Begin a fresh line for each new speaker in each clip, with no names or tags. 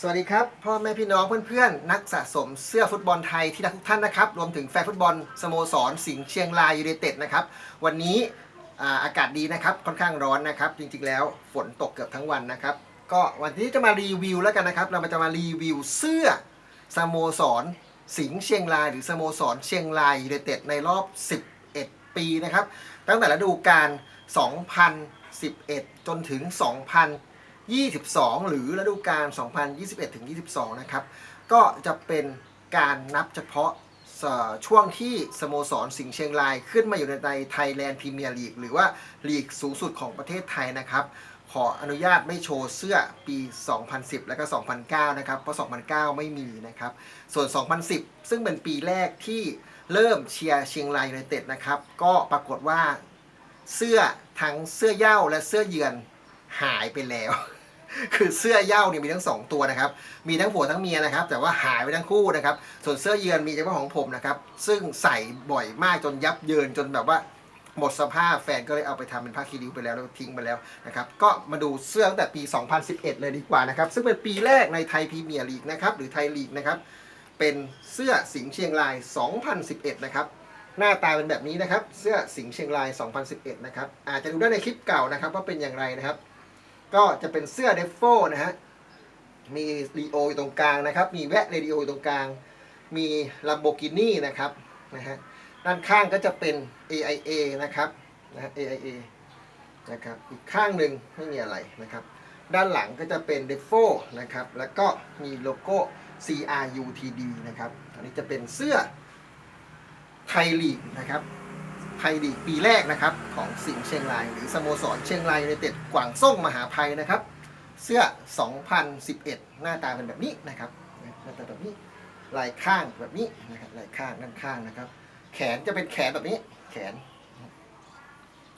สวัสดีครับ พ่อแม่พี่น้องเพื่อนๆ นักสะสมเสื้อฟุตบอลไทยที่รักทุกท่านนะครับ รวมถึงแฟนฟุตบอลสโมสร สิงห์เชียงรายยูไนเต็ดนะครับ วันนี้อาอากาศดีนะครับ ค่อนข้างร้อนนะครับ จริงๆแล้วฝนตกเกือบทั้งวันนะครับ ก็วันนี้จะมารีวิวแล้วกันนะครับ เราจะมารีวิวเสื้อสโมสร สิงห์เชียงราย หรือสโมสรเชียงรายยูไนเต็ดในรอบ 11 ปีนะครับ ตั้งแต่ฤดูกาล2011 จนถึง 22 หรือฤดูกาล 2021ถึง22 นะครับ ก็จะเป็นการนับเฉพาะช่วงที่สโมสรสิงห์เชียงรายขึ้นมาอยู่ในไทยแลนด์พรีเมียร์ลีกหรือว่าลีกสูงสุดของประเทศไทยนะครับ ขออนุญาตไม่โชว์เสื้อปี 2010 และก็ 2009 นะครับ เพราะ 2009 ไม่มีนะครับ ส่วน 2010 ซึ่งเป็นปีแรกที่เริ่มเชียร์เชียงรายยูไนเต็ดนะครับ ก็ปรากฏว่าเสื้อทั้งเสื้อเย้าและเสื้อเยือนหายไปแล้ว คือเสื้อเย้าเนี่ยมีทั้งสองตัวนะครับ มีทั้งผัวทั้งเมียนะครับ แต่ว่าหายไปทั้งคู่นะครับ ส่วนเสื้อเยือนมีเฉพาะของผมนะครับ ซึ่งใส่บ่อยมากจนยับเยินจนแบบว่าหมดสภาพแฟนก็เลยเอาไปทำเป็นผ้าคีริ้วไปแล้วแล้วทิ้งไปแล้วนะครับ ก็มาดูเสื้อตั้งแต่ปี 2011 เลยดีกว่านะครับ ซึ่งเป็นปีแรกในไทยพรีเมียร์ลีกนะครับ หรือไทยลีกนะครับ เป็นเสื้อสิงห์เชียงราย 2011 นะครับ หน้าตาเป็นแบบนี้นะครับ เสื้อสิงห์เชียงราย 2011 นะครับ อาจจะดูได้ในคลิปเก่านะครับว่าเป็นอย่างไรนะครับ ก็จะเป็นเสื้อเดฟโฟนะฮะ มีรีโออยู่ตรงกลางนะครับ มีแวะเรดิโออยู่ตรงกลาง มีลัมโบกินี่นะครับนะฮะ ด้านข้างก็จะเป็น AIA นะครับนะฮะ AIA นะครับ อีกข้างหนึ่งไม่มีอะไรนะครับ ด้านหลังก็จะเป็น d e f o นะครับ แล้วก็มีโลโก้ CRUTD นะครับ อันนี้จะเป็นเสื้อไทยลีกนะครับ ไทยลีกปีแรกนะครับของสิงห์เชียงราย หรือสโมสรเชียงรายยูไนเต็ดกวางส่งมหาภัยนะครับ เสื้อ 2011 หน้าตาเป็นแบบนี้นะครับหน้าตาแบบนี้ลายข้างแบบนี้นะครับลายข้างด้านข้างนะครับ แขนจะเป็นแขนแบบนี้ แขน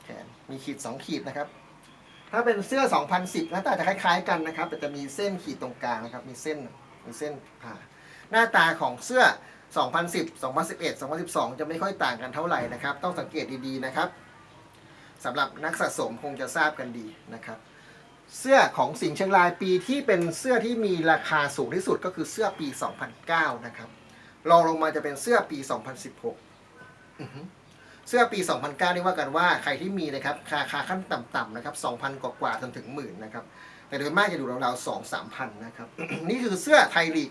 แขนมีขีด 2 ขีดนะครับ ถ้าเป็นเสื้อ 2010 หน้าตาจะคล้ายๆกันนะครับแต่จะมีเส้นขีดตรงกลางนะครับ มีเส้นมีเส้นผ่าหน้าตาของเสื้อ 2010 2011 2012 จะไม่ค่อยต่างกันเท่าไหร่นะครับ ต้องสังเกตดีๆนะครับสำหรับนักสะสมคงจะทราบกันดีนะครับ เสื้อของสิงห์เชียงรายปีที่เป็นเสื้อที่มีราคาสูงที่สุดก็คือเสื้อปี 2009 นะครับรองลงมาจะเป็นเสื้อปี 2016 เสื้อปี 2009 นี่ว่ากันว่าใครที่มีนะครับราคาขั้นต่ำๆนะครับ 2,000 กว่าๆจนถึงหมื่นนะครับ แต่โดยมากจะอยู่ราวๆ2 3พันนะครับ นี่คือเสื้อไทยลีก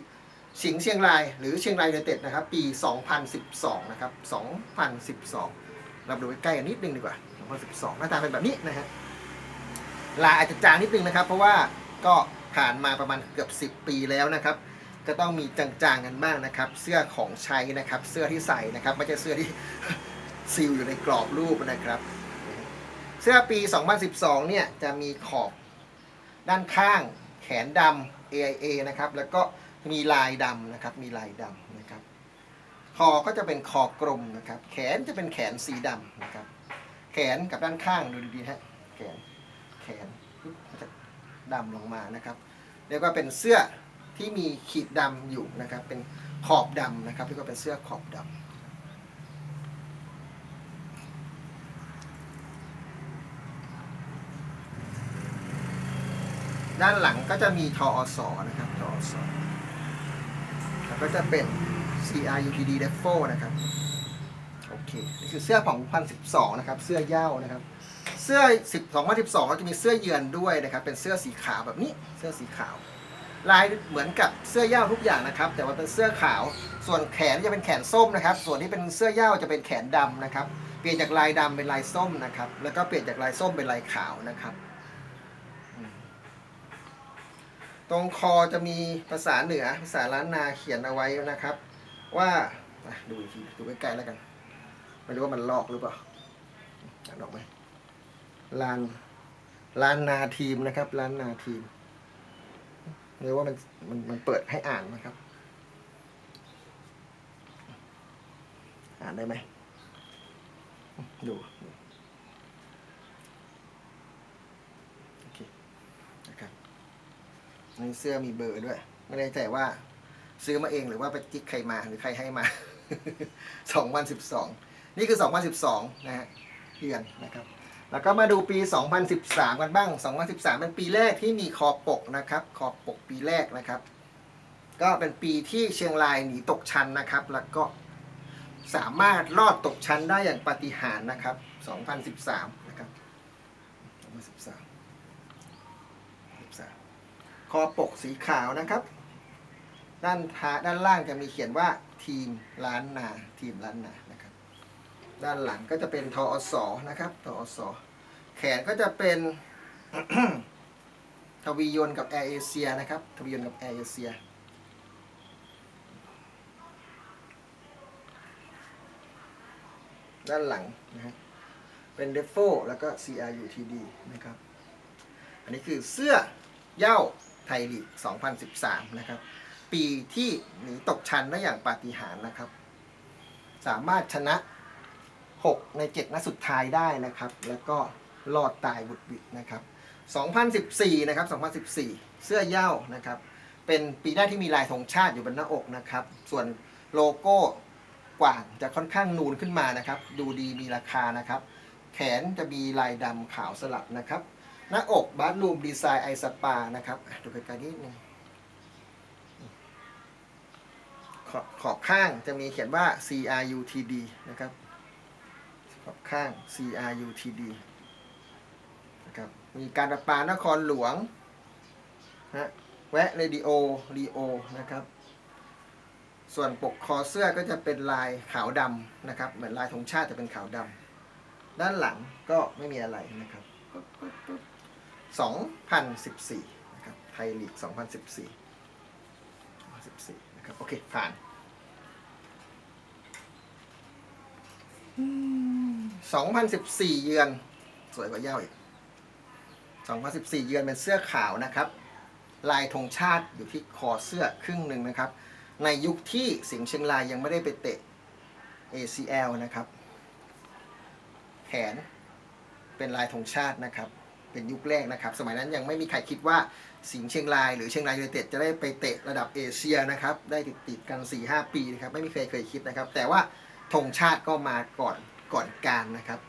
สิงห์เชียงรายหรือเชียงรายยูไนเต็ดนะครับ ปี 2012 นะครับ 2012 เราดูใกล้กันนิดนึงดีกว่า 2012 หน้าตาเป็นแบบนี้นะฮะลายอาจจะจางนิดนึงนะครับ เพราะว่าก็ผ่านมาประมาณเกือบ 10 ปีแล้วนะครับ ก็ต้องมีจางๆกันบ้างนะครับ เสื้อของใช้นะครับ เสื้อที่ใส่นะครับ ไม่ใช่เสื้อที่ซีลอยู่ในกรอบรูปนะครับ เสื้อปี 2012 เนี่ยจะมีขอบด้านข้างแขนดำ AIA นะครับ แล้วก็ มีลายดำนะครับ มีลายดำนะครับ คอก็จะเป็นคอกลมนะครับ แขนจะเป็นแขนสีดำนะครับ แขนกับด้านข้างดูดีๆฮะ แขน แขนจะดำลงมานะครับ เรียกว่าเป็นเสื้อที่มีขีดดำอยู่นะครับ เป็นขอบดำนะครับ เรียกว่าเป็นเสื้อขอบดำด้านหลังก็จะมีทออสนะครับทออสแล้ว ก็จะเป็น CRUTD d e f o นะครับ โอเค นี่คือเสื้อของ2012 นะครับ เสื้อเย้านะครับ เสื้อ 10 2012 ก็จะมีเสื้อเยือนด้วยนะครับ เป็นเสื้อสีขาวแบบนี้ เสื้อสีขาว ลายเหมือนกับเสื้อเย้าทุกอย่างนะครับ แต่ว่าเป็นเสื้อขาว ส่วนแขนจะเป็นแขนส้มนะครับ ส่วนที่เป็นเสื้อเย้าจะเป็นแขนดำนะครับ เปลี่ยนจากลายดำเป็นลายส้มนะครับ แล้วก็เปลี่ยนจากลายส้มเป็นลายขาวนะครับ ตรงคอจะมีภาษาเหนือภาษาล้านนาเขียนเอาไว้นะครับ ว่าดูอีกทีดูใกล้ๆแล้วกันไม่รู้ว่ามันลอกหรือเปล่าอ่านออกไหมลานลานนาทีมนะครับลานนาทีมเรียกว่ามันมันมันเปิดให้อ่านนะครับ อ่านได้ไหมดูดูโอเคนะครับ ในเสื้อมีเบอร์ด้วย ไม่แน่ใจว่าซื้อมาเองหรือว่าไปจิกใครมาหรือใครให้มา2012นี่คือ2012นะฮะเดือนนะครับ แล้วก็มาดูปี 2013 กันบ้าง 2013 เป็นปีแรกที่มีคอปกนะครับ คอปกปีแรกนะครับ ก็เป็นปีที่เชียงรายหนีตกชั้นนะครับ แล้วก็สามารถรอดตกชั้นได้อย่างปาฏิหาริย์นะครับ 2013 นะครับ 2013 13 คอปกสีขาวนะครับ ด้านท้าด้านล่างจะมีเขียนว่าทีมล้านนาทีมล้านนานะครับ ด้านหลังก็จะเป็นทอสอนะครับทอสอแขนก็จะเป็นทวียนกับแอร์เอเชียนะครับทวียนกับแอร์เอเชียด้านหลังนะฮะเป็นเดฟโฟแล้วก็ CRUTD นะครับ อันนี้คือเสื้อเย้า ไทยลีก 2013 นะครับ ปีที่หนีตกชั้นได้อย่างปาฏิหาริย์นะครับ สามารถชนะ 6 ใน 7 นัดสุดท้ายได้นะครับ แล้วก็รอดตายบุดบิดนะครับ 2014 นะครับ 2014 เสื้อเย้านะครับ เป็นปีแรกที่มีลายธงชาติอยู่บนหน้าอกนะครับ ส่วนโลโก้กว่างจะค่อนข้างนูนขึ้นมานะครับ ดูดีมีราคานะครับ แขนจะมีลายดำขาวสลับนะครับ หน้าอกบาร์ลูมดีไซน์ไอสปานะครับดูไกลๆนิดนึงขอบขอบข้างจะมีเขียนว่า CRUTD นะครับ ขอบข้าง CRUTD นะครับมีการประปานครหลวงฮะแวะเรดิโอรีโอนะครับ ส่วนปกคอเสื้อก็จะเป็นลายขาวดำนะครับ เหมือนลายธงชาติแต่เป็นขาวดำด้านหลังก็ไม่มีอะไรนะครับ 2014 นะครับ ไทยลีก 2014 2014 นะครับ โอเค ผ่าน2014 เยือน สวยกว่าเย้าอีก 2014 เยือนเป็นเสื้อขาวนะครับ ลายธงชาติอยู่ที่คอเสื้อครึ่งหนึ่งนะครับ ในยุคที่สิงห์เชียงรายยังไม่ได้ไปเตะ ACL นะครับ แขนเป็นลายธงชาตินะครับ เป็นยุคแรกนะครับ สมัยนั้นยังไม่มีใครคิดว่าสิงห์เชียงรายหรือเชียงรายยูไนเต็ดจะได้ไปเตะระดับเอเชียนะครับ ได้ติดติดกัน 4-5 ปีนะครับ ไม่มีใครเคยคิดนะครับ แต่ว่าธงชาติก็มาก่อนก่อนการนะครับ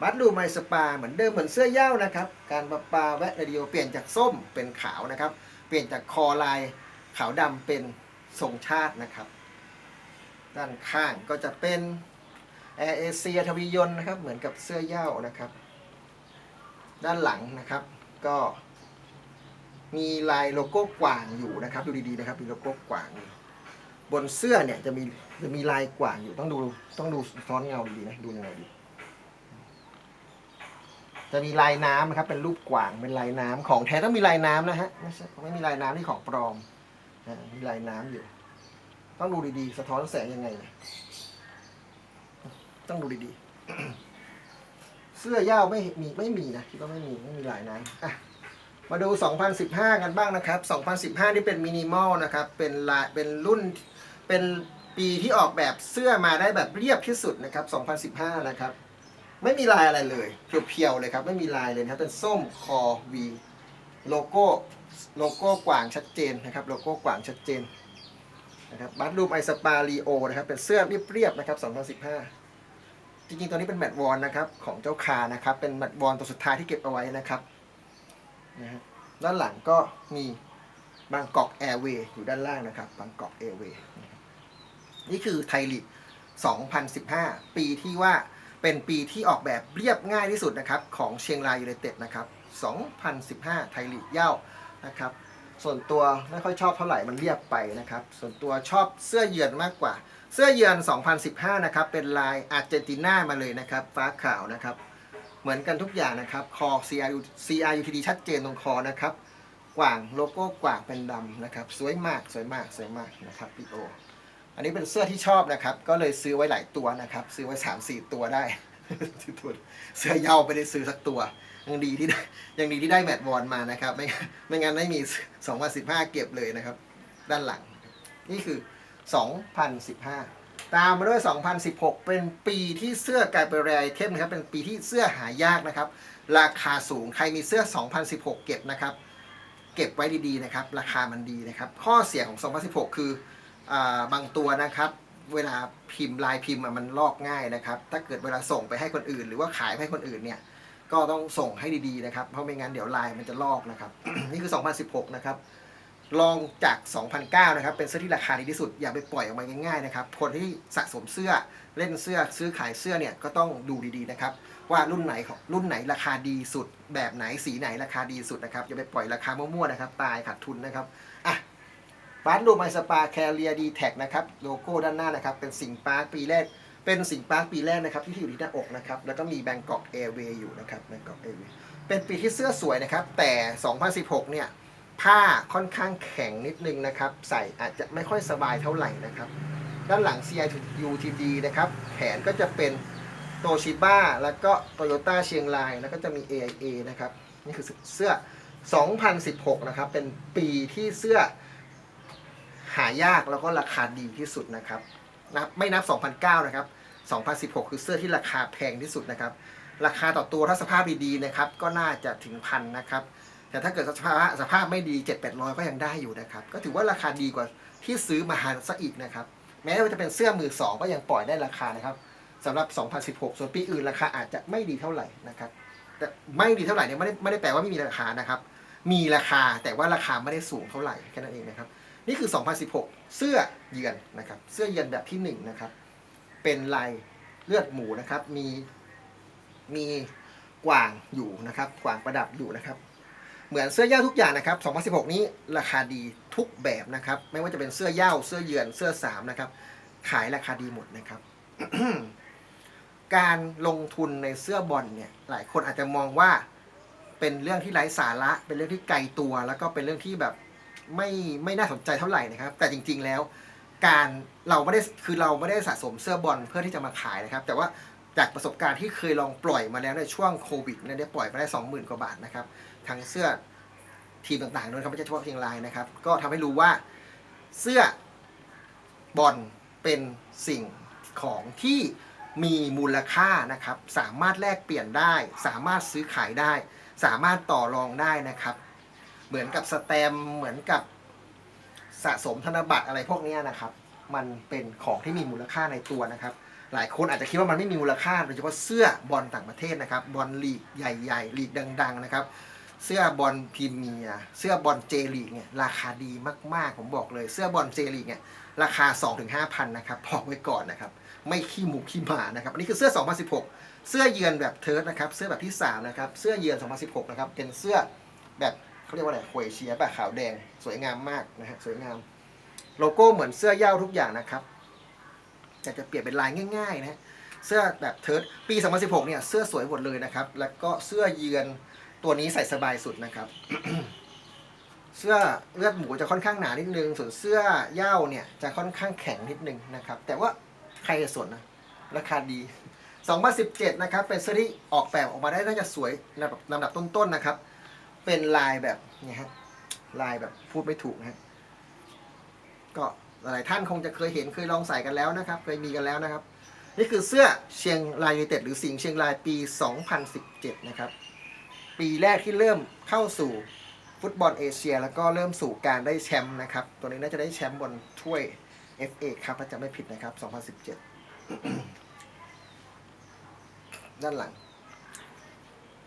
บัตดูไมสปาเหมือนเดิมเหมือนเสื้อเย้านะครับ การประปาแวะเรดิโอเปลี่ยนจากส้มเป็นขาวนะครับ เปลี่ยนจากคอลายขาวดำเป็นทรงชาตินะครับ ด้านข้างก็จะเป็นแอร์เอเชียทวียนต์นะครับ เหมือนกับเสื้อเย้านะครับ ด้านหลังนะครับ ก็ มีลายโลโก้กวางอยู่นะครับ ดูดีๆนะครับมีโลโก้กวางบนเสื้อเนี่ยจะมีจะมีลายกวางอยู่ต้องดูต้องดูซ้อนเงาดีๆนะดูยังไงดี จะมีลายน้ำนะครับ เป็นรูปกวางเป็นลายน้ำของแท้ต้องมีลายน้ำนะฮะไม่ใช่ไม่มีลายน้ำที่ของปลอมมีลายน้ำอยู่ ต้องดูดีๆ สะท้อนแสงยังไงเนี่ยต้องดูดีๆ เสื้อย้าไม่มีไม่มีนะคิดว่าไม่มีไม่มีลายน้ำอะมาดู 2015 กันบ้างนะครับ 2015นี่เป็นมินิมอลนะครับ เป็นลายเป็นรุ่น เป็นปีที่ออกแบบเสื้อมาได้แบบเรียบที่สุดนะครับ 2015 นะครับ ไม่มีลายอะไรเลยเพียวๆเลยครับ ไม่มีลายเลยนะครับเป็นส้มคอวีโลโก้โลโก้กว่างชัดเจนนะครับ โลโก้กว่างชัดเจนนะครับบัตรูมไอสปารีโอนะครับ เป็นเสื้อเรียบๆนะครับ 2015 จริงๆ ตัวนี้เป็นแมตวอลนะครับของเจ้าคานะครับ เป็นแมตวอลตัวสุดท้ายที่เก็บเอาไว้นะครับนะฮะด้านหลังก็มีบางกอกแอร์เวย์อยู่ด้านล่างนะครับบางกอกแอร์เวย์นี่คือไทยลีก2015 ปีที่ว่าเป็นปีที่ออกแบบเรียบง่ายที่สุดนะครับของเชียงรายยูไนเต็ดนะครับ 2015 ไทยลีกเย้านะครับ ส่วนตัวไม่ค่อยชอบเท่าไหร่มันเรียบไปนะครับ ส่วนตัวชอบเสื้อเยือนมากกว่า เสื้อเยือน 2015 นะครับ เป็นลายอาร์เจนตินามาเลยนะครับ ฟ้าขาวนะครับ เหมือนกันทุกอย่างนะครับ คอ CRU CRUTD ชัดเจนตรงคอนะครับ กว่างโลโก้กว่างเป็นดำนะครับ สวยมาก สวยมาก สวยมากนะครับพี่โอ อันนี้เป็นเสื้อที่ชอบนะครับ ก็เลยซื้อไว้หลายตัวนะครับ ซื้อไว้ 3 4 ตัวได้เสื้อเหย้าไม่ได้ซื้อสักตัว ยังดีที่ได้ยังดีที่ได้แมตต์วอนมานะครับ ไม่ไม่งั้นไม่มี 2015 เก็บเลยนะครับ ด้านหลัง นี่คือ 2015 ตามมาด้วย 2016 เป็นปีที่เสื้อกลายเป็นแรไอเทมนะครับ เป็นปีที่เสื้อหายากนะครับ ราคาสูง ใครมีเสื้อ 2016 เก็บนะครับ เก็บไว้ดีๆนะครับ ราคามันดีนะครับ ข้อเสียของ 2016 คืออบางตัวนะครับเวลาพิมพ์ลายพิมพ์มันลอกง่ายนะครับ ถ้าเกิดเวลาส่งไปให้คนอื่น หรือว่าขายให้คนอื่นเนี่ยก็ต้องส่งให้ดีๆนะครับ เพราะไม่งั้นเดี๋ยวลายมันจะลอกนะครับ นี่คือ 2016 นะครับ ลองจาก 2,009 นะครับ เป็นเสื้อที่ราคาดีที่สุด อย่าไปปล่อยออกมาง่ายๆนะครับ คนที่สะสมเสื้อเล่นเสื้อซื้อขายเสื้อเนี่ยก็ต้องดูดีๆนะครับ ว่ารุ่นไหนของรุ่นไหนราคาดีสุด แบบไหนสีไหนราคาดีสุดนะครับ อย่าไปปล่อยราคามั่วๆนะครับ ตายขาดทุนนะครับ อะฟาสลูมไอสปาแคเรียดีแท็กนะครับ โลโก้ด้านหน้านะครับ เป็นสิงห์ปาร์คปีแรก เป็นสิงห์ปาร์คปีแรกนะครับ ที่อยู่ที่หน้าอกนะครับ แล้วก็มีแบงกอกแอร์เวย์อยู่นะครับ แบงกอกแอร์เวย์เป็นปีที่เสื้อสวยนะครับ แต่ 2016 เนี่ย ผ้าค่อนข้างแข็งนิดนึงนะครับ ใส่อาจจะไม่ค่อยสบายเท่าไหร่นะครับ ด้านหลัง CIUTD นะครับ แขนก็จะเป็นโตชิบ้าแล้วก็โตโยต้าเชียงราย แล้วก็จะมี AIA นะครับ นี่คือเสื้อ 2016 นะครับ เป็นปีที่เสื้อหายากแล้วก็ราคาดีที่สุดนะครับนับไม่นับ 2009 นะครับ 2016 คือเสื้อที่ราคาแพงที่สุดนะครับ ราคาต่อตัวถ้าสภาพดีๆนะครับ ก็น่าจะถึงพันนะครับ แต่ถ้าเกิดสภาพสภาพไม่ดี 7 8 0 0 ก็ยังได้อยู่นะครับ ก็ถือว่าราคาดีกว่าที่ซื้อมาหาซะอีกนะครับ แม้ว่าจะเป็นเสื้อมือสองก็ยังปล่อยได้ราคานะครับสำหรับ 2016 ส่วนปีอื่นราคาอาจจะไม่ดีเท่าไหร่นะครับ แต่ไม่ดีเท่าไหร่เนี่ยไม่ได้ไม่ได้แปลว่าไม่มีราคานะครับ มีราคาแต่ว่าราคาไม่ได้สูงเท่าไหร่แค่นั้นเองนะครับ นี่คือ 2016 เสื้อเยือนนะครับ เสื้อเยือนแบบที่1นะครับ เป็นลายเลือดหมูนะครับ มีมีกวางอยู่นะครับ กวางประดับอยู่นะครับ เหมือนเสื้อย่าทุกอย่างนะครับ 2016 นี้ราคาดีทุกแบบนะครับ ไม่ว่าจะเป็นเสื้อย่าเสื้อเยือน เสื้อสามนะครับ ขายราคาดีหมดนะครับ การลงทุนในเสื้อบอลเนี่ย หลายคนอาจจะมองว่าเป็นเรื่องที่ไร้สาระ เป็นเรื่องที่ไกลตัว แล้วก็เป็นเรื่องที่แบบไม่ไม่น่าสนใจเท่าไหร่นะครับ แต่จริง ๆ แล้ว การเราไม่ได้คือเราไม่ได้สะสมเสื้อบอลเพื่อที่จะมาขายนะครับ แต่ว่าจากประสบการณ์ที่เคยลองปล่อยมาแล้วในช่วงโควิดเนี่ยได้ปล่อยมาได้ 20,000 กว่าบาทนะครับ ทั้งเสื้อทีมต่างๆด้วยครับไม่ใช่เฉพาะเพียงลายนะครับ ก็ทำให้รู้ว่าเสื้อบอลเป็นสิ่งของที่มีมูลค่านะครับ สามารถแลกเปลี่ยนได้ สามารถซื้อขายได้ สามารถต่อรองได้นะครับ เหมือนกับสแตมเหมือนกับสะสมธนบัตรอะไรพวกนี้นะครับ มันเป็นของที่มีมูลค่าในตัวนะครับ หลายคนอาจจะคิดว่ามันไม่มีมูลค่าโดยเฉพาะเสื้อบอลต่างประเทศนะครับ บอลลีกใหญ่ๆลีกดัง ๆ นะครับ เสื้อบอลพรีเมียร์เสื้อบอลเจลีกเนี่ยราคาดีมากๆ ผมบอกเลย เสื้อบอลเจลีกเนี่ยราคา 2-5พันนะครับบอกไว้ก่อนนะครับ ไม่ขี้หมูขี้หมานะครับ อันนี้คือเสื้อ 2016 เสื้อเยือนแบบเทิร์ดนะครับ เสื้อแบบที่ 3 นะครับ เสื้อเยือน 2016 นะครับ เป็นเสื้อแบบเขาเรียกว่าอะไรโคเอเชียแบบขาวแดง สวยงามมากนะฮะ สวยงาม โลโก้เหมือนเสื้อย้าทุกอย่างนะครับแต่จะเปลี่ยนเป็นลายง่ายๆนะฮะเสื้อแบบเทิร์ดปี 2016 เนี่ย เสื้อสวยหมดเลยนะครับ แล้วก็เสื้อเยือน ตัวนี้ใส่สบายสุดนะครับ เสื้อเลือดหมูจะค่อนข้างหนานิดนึง ส่วนเสื้อเย้าเนี่ยจะค่อนข้างแข็งนิดนึงนะครับ แต่ว่าใครจะสนนะ ราคาดี 2017 นะครับ เป็นเสื้อที่ออกแบบออกมาได้น่าจะสวยลำดับลำดับต้นๆนะครับ เป็นลายแบบนี่ฮะ ลายแบบพูดไม่ถูกนะก็หลายท่านคงจะเคยเห็นเคยลองใส่กันแล้วนะครับ เคยมีกันแล้วนะครับ นี่คือเสื้อเชียงรายยูเต็ดหรือสิงห์เชียงรายปี 2017 นะครับ ปีแรกที่เริ่มเข้าสู่ฟุตบอลเอเชีย แล้วก็เริ่มสู่การได้แชมป์นะครับ ตัวนี้น่าจะได้แชมป์บนถ้วย FA ครับถ้าจะไม่ผิดนะครับ 2017 ด้านหลัง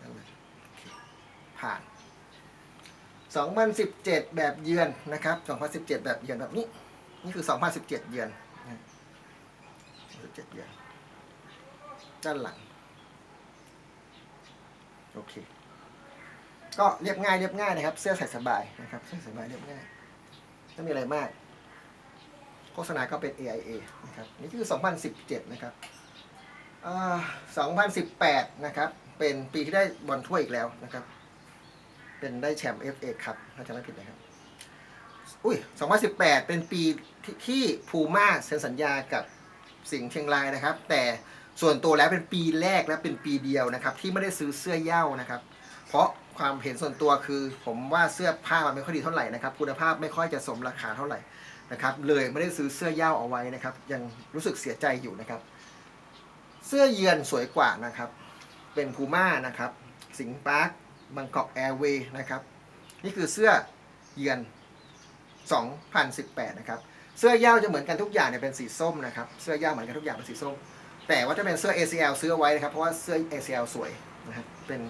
ด้านหลังโอเคผ่าน 2017 แบบเยือนนะครับ 2017 แบบเยือนแบบนี้ นี่คือ 2017 เยือน2017 เยือน ด้านหลัง โอเค ก็เรียบง่ายเรียบง่ายนะครับ เสื้อใส่สบายนะครับเสื้อใส่สบายเรียบง่ายไม่มีอะไรมาก โฆษณาก็เป็น AIA นะครับนี่คือ 2017 นะครับ2018 นะครับ เป็นปีที่ได้บอลถ้วยอีกแล้วนะครับ เป็นได้แชมป์ FA ครับถ้าจะไม่ผิดนะครับ อุ้ย 2018 เป็นปีที่ที่ภูม่าเซ็นสัญญากับสิงห์เชียงรายนะครับ แต่ส่วนตัวแล้วเป็นปีแรกและเป็นปีเดียวนะครับ ที่ไม่ได้ซื้อเสื้อเย้านะครับ เพราะ ความเห็นส่วนตัวคือ ผมว่าเสื้อผ้ามันไม่ค่อยดีเท่าไหร่นะครับ คุณภาพไม่ค่อยจะสมราคาเท่าไหร่นะครับเลยไม่ได้ซื้อเสื้อย้าเอาไว้นะครับ ยังรู้สึกเสียใจอยู่นะครับ เสื้อเยือนสวยกว่านะครับ เป็นพูม่านะครับ สิงห์ปาร์คบางกอกแอร์เวย์นะครับ นี่คือเสื้อเยือน 2018 นะครับ เสื้อย้าจะเหมือนกันทุกอย่างเนี่ยเป็นสีส้มนะครับ เสื้อย้าเหมือนกันทุกอย่างเป็นสีส้ม แต่ว่าจะเป็นเสื้อ ACL ซื้อเอาไว้นะครับ เพราะว่าเสื้อ ACL สวยนะครับเป็น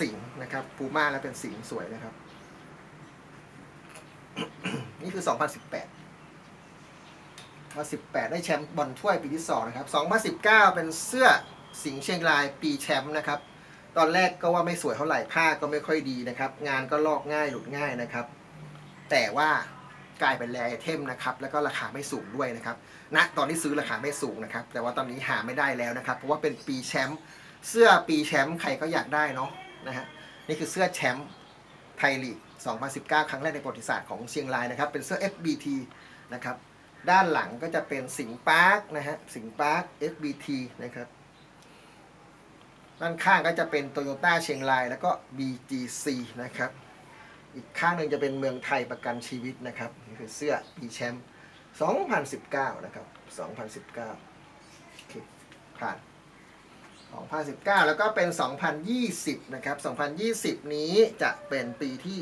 สิงห์นะครับพูม่าแล้วเป็นสิงห์สวยนะครับ นี่คือ 2018ว่า18 ได้แชมป์บอลถ้วยปีที่ 2 นะครับ 2019 เป็นเสื้อสิงห์เชียงรายปีแชมป์นะครับ ตอนแรกก็ว่าไม่สวยเท่าไหร่ผ้าก็ไม่ค่อยดีนะครับ งานก็ลอกง่ายหลุดง่ายนะครับ แต่ว่ากลายเป็นแรไอเทมนะครับ แล้วก็ราคาไม่สูงด้วยนะครับณตอนที่ซื้อราคาไม่สูงนะครับ แต่ว่าตอนนี้หาไม่ได้แล้วนะครับ เพราะว่าเป็นปีแชมป์เสื้อปีแชมป์ใครก็อยากได้เนาะ นะฮะนี่คือเสื้อแชมป์ไทยลีก 2019 ครั้งแรกในประวัติศาสตร์ของเชียงรายนะครับ เป็นเสื้อ FBT นะครับ ด้านหลังก็จะเป็นสิงปาร์คนะฮะ สิงปาร์ค FBT นะครับ ด้านข้างก็จะเป็นโตโยต้าเชียงรายแล้วก็ BGC นะครับ อีกข้างหนึ่งจะเป็นเมืองไทยประกันชีวิตนะครับ นี่คือเสื้อปีแชมป์2019 นะครับ 2019 โอเค ผ่าน 2019 แล้วก็เป็น 2020 นะครับ 2020 นี้จะเป็นปีที่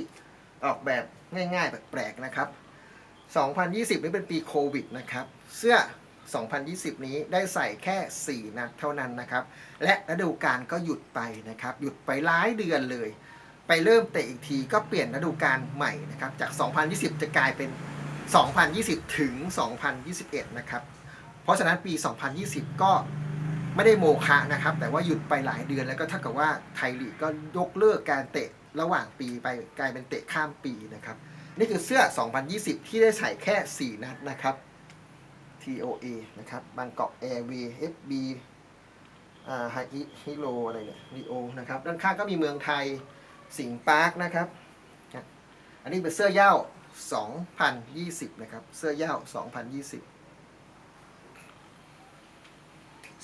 ออกแบบง่ายๆ แปลกๆ นะครับ 2020 นี้เป็นปีโควิดนะครับ เสื้อ 2020 นี้ได้ใส่แค่ 4 นัดเท่านั้นนะครับ และฤดูกาลก็หยุดไปนะครับ หยุดไปหลายเดือนเลย ไปเริ่มเตะอีกทีก็เปลี่ยนฤดูกาลใหม่นะครับ จาก 2020 จะกลายเป็น 2020 ถึง 2021 นะครับ เพราะฉะนั้นปี 2020 ก็ ไม่ได้โมฆะนะครับ แต่ว่าหยุดไปหลายเดือนแล้วก็เท่ากับว่าไทยลีกก็ยกเลิกการเตะระหว่างปีไปกลายเป็นเตะข้ามปีนะครับ นี่คือเสื้อ 2020 ที่ได้ใส่แค่ 4 นัดนะครับ TOA นะครับบางกอก Airway FB อ่าฮิโรอะไรเนี่ยลีโอนะครับด้านข้างก็มีเมืองไทยสิงห์ปาร์คนะครับ อันนี้เป็นเสื้อเย้า2020 นะครับ เสื้อเย้า2020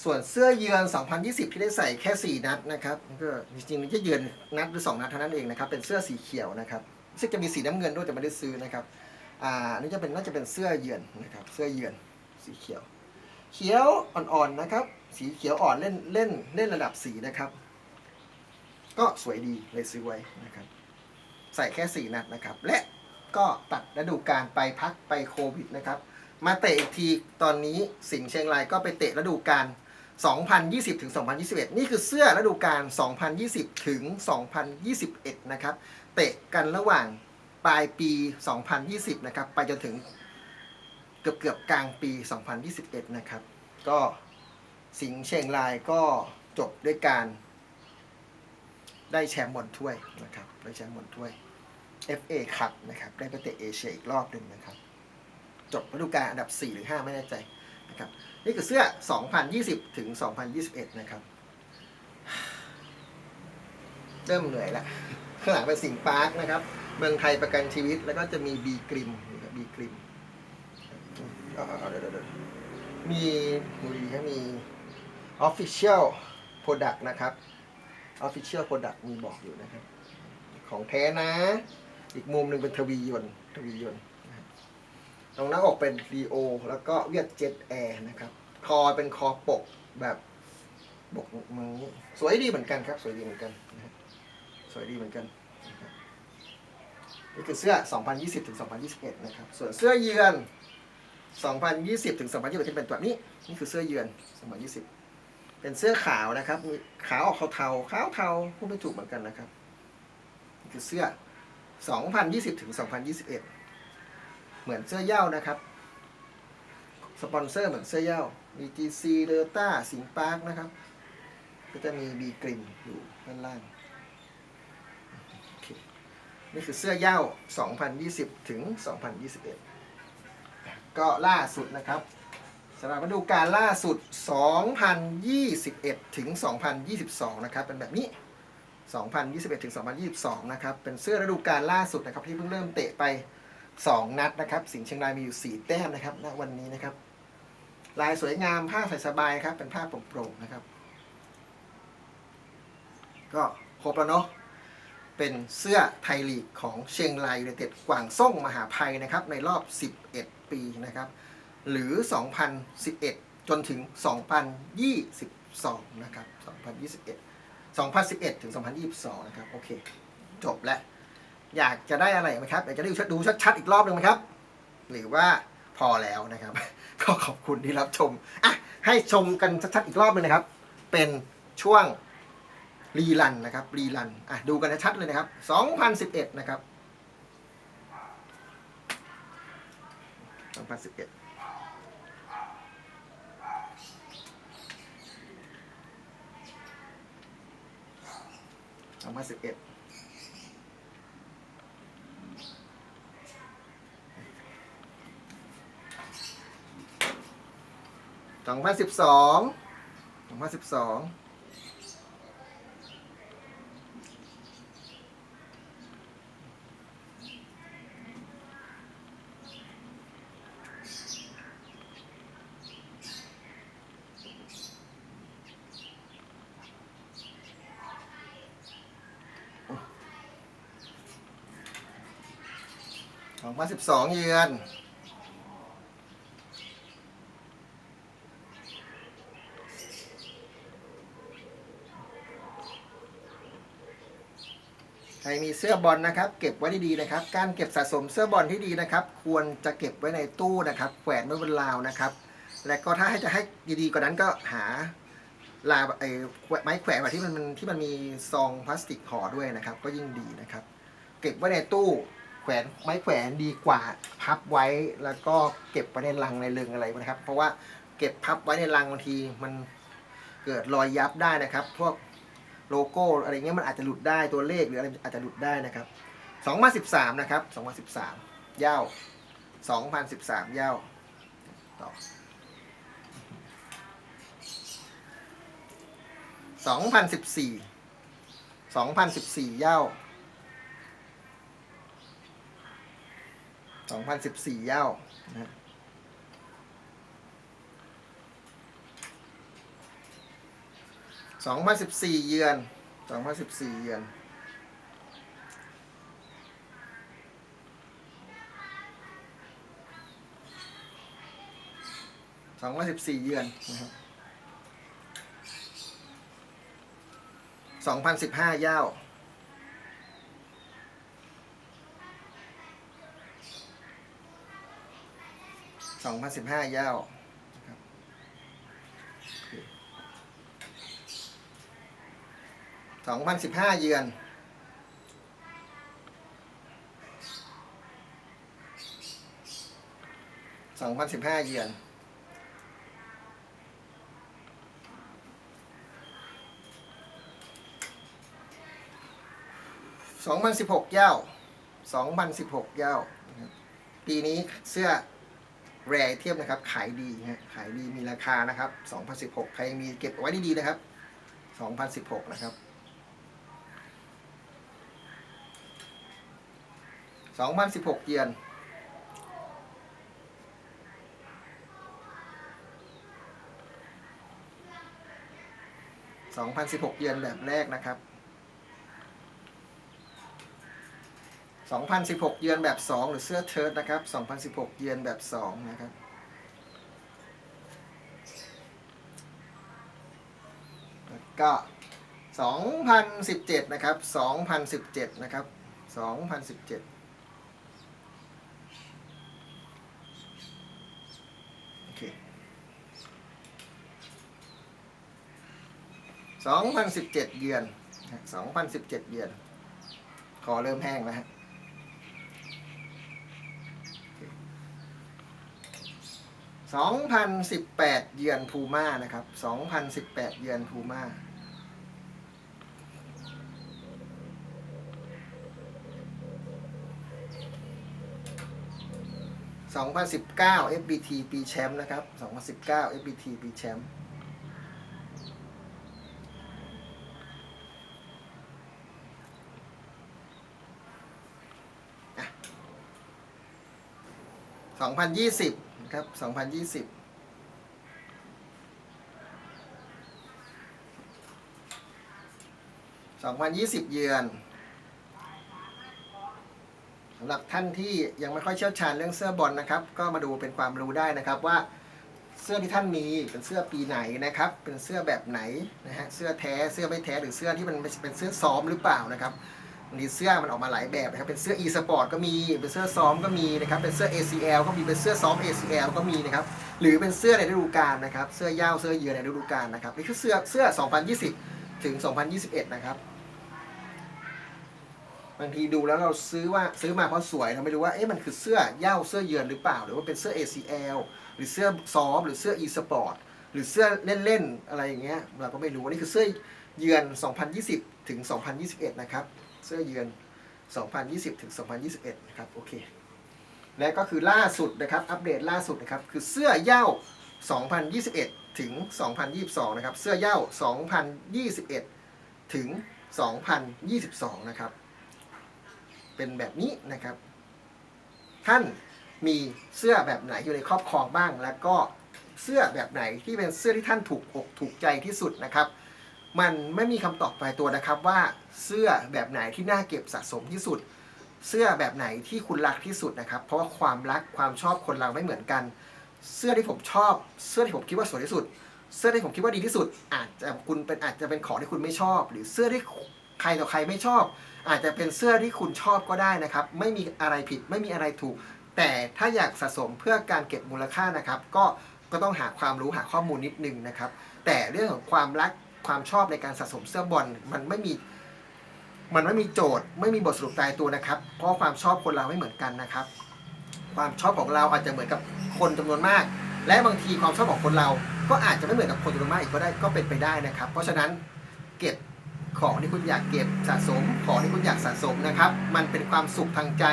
ส่วนเสื้อเยือน 2020 ที่ได้ใส่แค่ 4 นัดนะครับก็จริงๆมันจะเยือนนัดหรือ 2 นัดเท่านั้นเองนะครับ เป็นเสื้อสีเขียวนะครับ ซึ่งจะมีสีน้ำเงินด้วยแต่ไม่ได้ซื้อนะครับอ่านนี้จะเป็นน่าจะเป็นเสื้อเยือนนะครับ เสื้อเยือนสีเขียว เขียวอ่อนๆนะครับ สีเขียวอ่อนเล่นเล่นเล่นระดับสีนะครับ ก็สวยดีเลยซื้อไว้นะครับ ใส่แค่ 4 นัดนะครับ และก็ตัดฤดูกาลไปพักไปโควิดนะครับ มาเตะอีกทีตอนนี้สิงห์เชียงรายก็ไปเตะฤดูกาล 2020ถึง2021 นี่คือเสื้อฤดูกาล2020ถึง2021 นะครับ เตะกันระหว่างปลายปี 2020 นะครับ ไปจนถึงเกือบเกือบกลางปี 2021 นะครับ ก็สิงห์เชียงรายก็จบด้วยการได้แชมป์บอลถ้วยนะครับ ได้แชมป์บอลถ้วย FA คัพนะครับ ได้ไปเตะเอเชียอีกรอบหนึ่งนะครับ จบฤดูกาลอันดับ 4 หรือ 5 ไม่แน่ใจ นะครับนี่คือเสื้อ 2020 ถึง 2021 นะครับ เริ่มเหนื่อยแล้วข้างหลังเป็นสิงปาร์คนะครับ เมืองไทยประกันชีวิต แล้วก็จะมีบีกริมบีกริมเดี๋ยวเดี๋ยวมีดูดีครับมี Official Product นะครับ Official Product มีบอกอยู่นะครับ ของแท้นะ อีกมุมหนึ่งเป็นทวียนทวียน ตรงหน้าอกเป็นรีโอแล้วก็เวียดเจ็ตแอร์นะครับ คอเป็นคอปกแบบบกมือสวยดีเหมือนกันครับ สวยดีเหมือนกันนะสวยดีเหมือนกันนี่คือเสื้อ 2020 ถึง 2021 นะครับ ส่วนเสื้อเยือน 2020 ถึง 2021ที่เป็นตัวนี้ นี่คือเสื้อเยือน 2020 เป็นเสื้อขาวนะครับ มีขาวออกเทาๆ ขาวเทาพูดไม่ถูกเหมือนกันนะครับ นี่คือเสื้อ 2020 ถึง 2021 เหมือนเสื้อเย้านะครับ สปอนเซอร์เหมือนเสื้อเย้า BGC เดลต้าสิงปาร์คนะครับ ก็จะมีบีกริมอยู่ด้านล่าง นี่คือเสื้อเย้า2020 ถึง 2021 ก็ล่าสุดนะครับสำหรับฤดูกาลล่าสุด 2021 ถึง 2022 นะครับ เป็นแบบนี้ 2021 ถึง 2022 นะครับ เป็นเสื้อฤดูกาลล่าสุดนะครับ ที่เพิ่งเริ่มเตะไป 2 นัดนะครับ สิงห์เชียงรายมีอยู่ 4 แต้มนะครับณวันนี้นะครับ ลายสวยงามผ้าใส่สบายครับ เป็นผ้าโปร่งๆนะครับ ก็ครบแล้วเนาะเป็นเสื้อไทยลีกของเชียงรายยูไนเต็ดกวางส่งมหาภัยนะครับ ในรอบ 11 ปีนะครับ หรือ 2011 จนถึง 2022 นะครับ 2021 2011 ถึง 2022 นะครับ โอเค จบแล้ว อยากจะได้อะไรไหมครับอยากจะได้ดูชัดๆอีกรอบหนึ่งไหมครับ หรือว่าพอแล้วนะครับ ก็ขอบคุณที่รับชมอะให้ชมกันชัดๆอีกรอบหนึ่งนะครับ เป็นช่วงรีลันนะครับรีลันอะดูกันชัดเลยนะครับ 2011 นะครับ 20112011 สองพันสิบสองพันสิบสองสองพันสิบสองสองพันสิบสองเยือน ใครมีเสื้อบอลนะครับ เก็บไว้ดีๆนะครับ การเก็บสะสมเสื้อบอลที่ดีนะครับ ควรจะเก็บไว้ในตู้นะครับ แขวนไว้บนราวนะครับ และก็ถ้าให้จะให้ดีๆกว่านั้นก็หาลาไอ้ไม้แขวนแบบที่มันที่มันมีซองพลาสติกห่อด้วยนะครับ ก็ยิ่งดีนะครับ เก็บไว้ในตู้แขวนไม้แขวนดีกว่าพับไว้แล้วก็เก็บไว้ในลังในเรืองอะไรนะครับ เพราะว่าเก็บพับไว้ในลังบางทีมันเกิดรอยยับได้นะครับ พวก โลโก้อะไรเงี้ยมันอาจจะหลุดได้ตัวเลขหรืออะไรอาจจะหลุดได้นะครับ2013 นะครับ 2013ย่าว2013ย่าวต่อสองพันสิบสี่สองพันสิบสี่เย้าสองพันสิบสี่เย้านะ สองพันสิบสี่เยือนสองพันสิบสี่เยือนสองพันสิบสี่เยือนนะครับสองพันสิบห้าย่าสองพันสิบห้าย่านะครับ สองพันสิบห้าเยือน สองพันสิบห้าเยือนสองพันสิบหกเย่าสองพันสิบหกเย่าปีนี้เสื้อแรเทียมนะครับ ขายดีฮะขายดีมีราคานะครับสองพันสิบหกใครมีเก็บไว้ดีๆนะครับสองพันสิบหกนะครับ สองพันสิบหกเยนสองพันสิบหกเยนแบบแรกนะครับ2016เยนแบบ2หรือเสื้อเชิ้ตนะครับ2016เยนแบบ2นะครับก็ 2017 นะครับ 2017 นะครับ 2017 โอเค 2017 เยือนนะ2017 เยือน คอเริ่มแห้งแล้วฮะ2018 เยือนพูม่านะครับ 2018 เยือนพูม่า2019 FBT ปีแชมป์นะครับ2019 FBT ปีแชมป์ 2020นะครับ 2020 2020 เยือนสำหรับท่านที่ยังไม่ค่อยเชี่ยวชาญเรื่องเสื้อบอลนะครับ ก็มาดูเป็นความรู้ได้นะครับว่าเสื้อที่ท่านมีเป็นเสื้อปีไหนนะครับ เป็นเสื้อแบบไหนนะฮะเสื้อแท้เสื้อไม่แท้หรือเสื้อที่มันเป็นเสื้อซ้อมหรือเปล่านะครับ มีเสื้อมันออกมาหลายแบบนะครับ เป็นเสื้อ e-sport ก็มี เป็นเสื้อซ้อมก็มีนะครับ เป็นเสื้อ ACL ก็มี เป็นเสื้อซ้อม ACL ก็มีนะครับ หรือเป็นเสื้อในฤดูกาลนะครับ เสื้อยาวเสื้อเยือนในฤดูกาลนะครับ นี่คือเสื้อเสื้อ 2020 ถึง 2021 นะครับ บางทีดูแล้วเราซื้อว่าซื้อมาเพราะสวยเราไม่รู้ว่า เอ๊ะ มันคือเสื้อย้าเสื้อเยือนหรือเปล่า หรือว่าเป็นเสื้อ ACL หรือเสื้อซ้อฟหรือเสื้อ e-sport หรือเสื้อเล่นๆ อะไรอย่างเงี้ย เราก็ไม่รู้นี่คือเสื้อเยือน 2020 ถึง 2021 นะครับ เสื้อเยือน 2020ถึง2021 นะครับ โอเค และก็คือล่าสุดนะครับ อัปเดตล่าสุดนะครับ คือเสื้อเย้า2021 ถึง 2022 นะครับ เสื้อเย้า2021 ถึง 2022 นะครับ เป็นแบบนี้นะครับ ท่านมีเสื้อแบบไหนอยู่ในครอบครองบ้าง แล้วก็เสื้อแบบไหนที่เป็นเสื้อที่ท่านถูกอกถูกใจที่สุดนะครับ มันไม่มีคำตอบตายตัวนะครับว่าเสื้อแบบไหนที่น่าเก็บสะสมที่สุด เสื้อแบบไหนที่คุณรักที่สุดนะครับ เพราะว่าความรักความชอบคนเราไม่เหมือนกัน เสื้อที่ผมชอบ เสื้อที่ผมคิดว่าสวยที่สุด เสื้อที่ผมคิดว่าดีที่สุด อาจจะคุณเป็นอาจจะเป็นของที่คุณไม่ชอบ หรือเสื้อที่ใครต่อใครไม่ชอบ อาจจะเป็นเสื้อที่คุณชอบก็ได้นะครับ ไม่มีอะไรผิดไม่มีอะไรถูก แต่ถ้าอยากสะสมเพื่อการเก็บมูลค่านะครับ ก็ก็ต้องหาความรู้หาข้อมูลนิดนึงนะครับ แต่เรื่องของความรัก ความชอบในการสะสมเสื้อบอลมันไม่มี มันไม่มีโจทย์ ไม่มีบทสรุปตายตัวนะครับ เพราะความชอบคนเราไม่เหมือนกันนะครับ ความชอบของเราอาจจะเหมือนกับคนจำนวนมาก และบางทีความชอบของคนเรา ก็อาจจะไม่เหมือนกับคนจำนวนมากอีกก็ได้ก็เป็นไปได้นะครับ เพราะฉะนั้นเก็บของที่คุณอยากเก็บสะสมของที่คุณอยากสะสมนะครับ มันเป็นความสุขทางใจ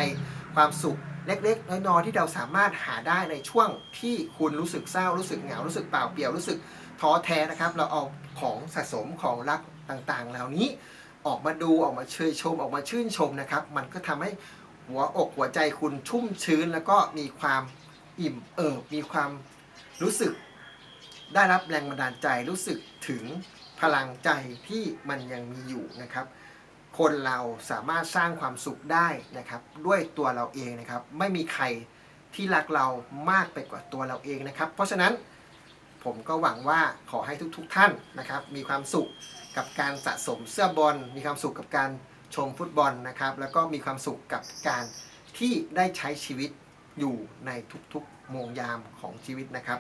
ความสุขเล็กๆ น้อยๆที่เราสามารถหาได้ในช่วงที่คุณรู้สึกเศร้ารู้สึกเหงารู้สึกเปล่าเปลี่ยวรู้สึก ท้อแท้นะครับ เราเอาของสะสมของรักต่างๆ เหล่านี้ออกมาดูออกมาเชยชมออกมาชื่นชมนะครับ มันก็ทำให้หัวอกหัวใจคุณชุ่มชื้น แล้วก็มีความอิ่มเอิบมีความรู้สึกได้รับแรงบันดาลใจรู้สึกถึงพลังใจที่มันยังมีอยู่นะครับ คนเราสามารถสร้างความสุขได้นะครับ ด้วยตัวเราเองนะครับ ไม่มีใครที่รักเรามากไปกว่าตัวเราเองนะครับ เพราะฉะนั้น ผมก็หวังว่าขอให้ทุกๆทท่านนะครับ มีความสุขกับการสะสมเสื้อบอล มีความสุขกับการชมฟุตบอลนะครับ แล้วก็มีความสุขกับการที่ได้ใช้ชีวิตอยู่ในทุกๆโมงยามของชีวิตนะครับ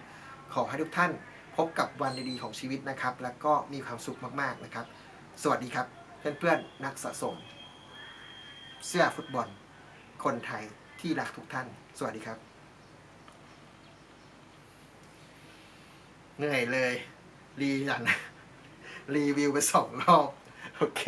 ขอให้ทุกท่านพบกับวันดีๆของชีวิตนะครับ แล้วก็มีความสุขมากๆนะครับ สวัสดีครับเพื่อนๆนักสะสม เสื้อฟุตบอล คนไทยที่รักทุกท่าน สวัสดีครับ เหนื่อยเลย รีจันรีวิวไปสองรอบ โอเค